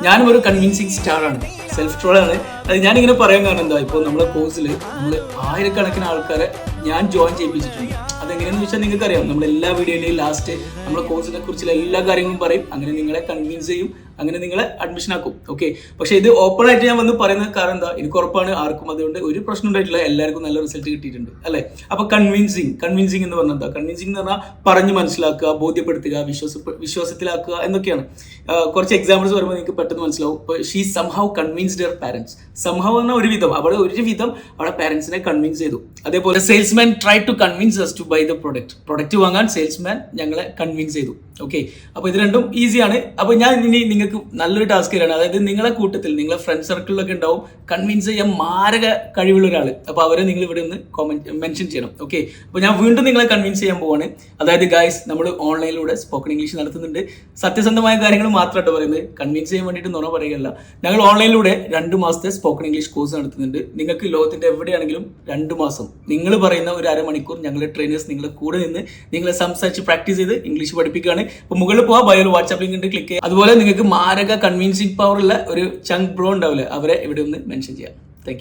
ഞാനും ഒരു convincing star ആണ്. സെൽഫ് ട്രോൾ ആണ്. അത് ഞാനിങ്ങനെ പറയാൻ കാരണം എന്താ ഇപ്പോൾ നമ്മുടെ കോഴ്സിൽ നമ്മൾ ആയിരക്കണക്കിന് ആൾക്കാരെ ഞാൻ ജോയിൻ ചെയ്യിപ്പിച്ചിട്ടുണ്ട്. അതെങ്ങനെയെന്ന് വെച്ചാൽ നിങ്ങൾക്ക് അറിയാം നമ്മൾ എല്ലാ വീഡിയോയിലെയും ലാസ്റ്റ് നമ്മുടെ കോഴ്സിനെ കുറിച്ചുള്ള എല്ലാ കാര്യങ്ങളും പറയും. അങ്ങനെ നിങ്ങളെ കൺവിൻസ് ചെയ്യും. അങ്ങനെ നിങ്ങളെ അഡ്മിഷൻ ആക്കും ഓക്കെ പക്ഷേ ഇത് ഓപ്പൺ ആയിട്ട് ഞാൻ വന്ന് പറയുന്നത് കാരണം എന്താ? എനിക്ക് ഉറപ്പാണ് ആർക്കും അതുകൊണ്ട് ഒരു പ്രശ്നം ഉണ്ടായിട്ടില്ല എല്ലാവർക്കും നല്ല റിസൾട്ട് കിട്ടിയിട്ടുണ്ട് അല്ലേ? അപ്പൊ കൺവിൻസിങ് കൺവിൻസിങ് എന്ന് പറഞ്ഞാൽ എന്താ? കൺവിൻസിങ് എന്ന് പറഞ്ഞാൽ പറഞ്ഞു മനസ്സിലാക്കുക ബോധ്യപ്പെടുത്തുക വിശ്വാസ വിശ്വാസത്തിലാക്കുക എന്നൊക്കെയാണ്. കുറച്ച് എക്സാമ്പിൾസ് പറയുമ്പോൾ നിങ്ങൾക്ക് പെട്ടെന്ന് മനസ്സിലാവും. ഇപ്പോൾ she somehow convinced your parents somehow എന്ന ഒരു വിധം. അവിടെ ഒരു വിധം അവിടെ പാരൻസിനെ കൺവിൻസ് ചെയ്തു. അതേപോലെ salesman try to convince us to buy the product product വാങ്ങാൻ സെയിൽസ്മാൻ ഞങ്ങളെ കൺവിൻസ് ചെയ്തു ഓക്കെ അപ്പോൾ ഇത് രണ്ടും ഈസിയാണ് അപ്പോൾ ഞാൻ ഇനി നിങ്ങൾക്ക് നല്ലൊരു ടാസ്ക് തരാണ്. അതായത് നിങ്ങളെ കൂട്ടത്തിൽ നിങ്ങളെ ഫ്രണ്ട് സർക്കിളിലൊക്കെ ഉണ്ടാവും കൺവിൻസ് ചെയ്യാൻ മാരക കഴിവുള്ള ഒരാൾ അപ്പോൾ അവരെ നിങ്ങൾ ഇവിടെ കോമെന്റ് മെൻഷൻ ചെയ്യണം. ഓക്കെ അപ്പോൾ ഞാൻ വീണ്ടും നിങ്ങളെ കൺവിൻസ് ചെയ്യാൻ പോവാണ്. അതായത് ഗായ്സ് നമ്മൾ ഓൺലൈനിലൂടെ സ്പോക്കൺ ഇംഗ്ലീഷ് നടത്തുന്നുണ്ട്. സത്യസന്ധമായ കാര്യങ്ങൾ മാത്രമായിട്ട് പറയുന്നത്. കൺവിൻസ് ചെയ്യാൻ വേണ്ടിയിട്ട് നുണ പറയുകയല്ല. ഞങ്ങൾ ഓൺലൈനിലൂടെ രണ്ട് മാസത്തെ സ്പോക്കൺ ഇംഗ്ലീഷ് കോഴ്സ് നടത്തുന്നുണ്ട്. നിങ്ങൾക്ക് ലോകത്തിന്റെ എവിടെയാണെങ്കിലും രണ്ട് മാസം നിങ്ങൾ പറയുന്ന ഒരു അരമണിക്കൂർ ഞങ്ങളുടെ ട്രെയിനേഴ്സ് നിങ്ങളെ കൂടെ നിന്ന് നിങ്ങളെ സംസാരിച്ച് പ്രാക്ടീസ് ചെയ്ത് ഇംഗ്ലീഷ് പഠിപ്പിക്കുകയാണ്. അപ്പോൾ മുകളിൽ പോവാ ബയോയിൽ വാട്സാപ്പ് ലിങ്ക് ഉണ്ട് ക്ലിക്ക് ചെയ്യുക. അതുപോലെ നിങ്ങൾക്ക് മാരക കൺവിൻസിങ് ഉള്ള ഒരു ചങ്ക് ബ്രോ ഉണ്ടാവില്ലേ? അവരെ ഇവിടെ ഒന്ന് മെൻഷൻ ചെയ്യാം. താങ്ക്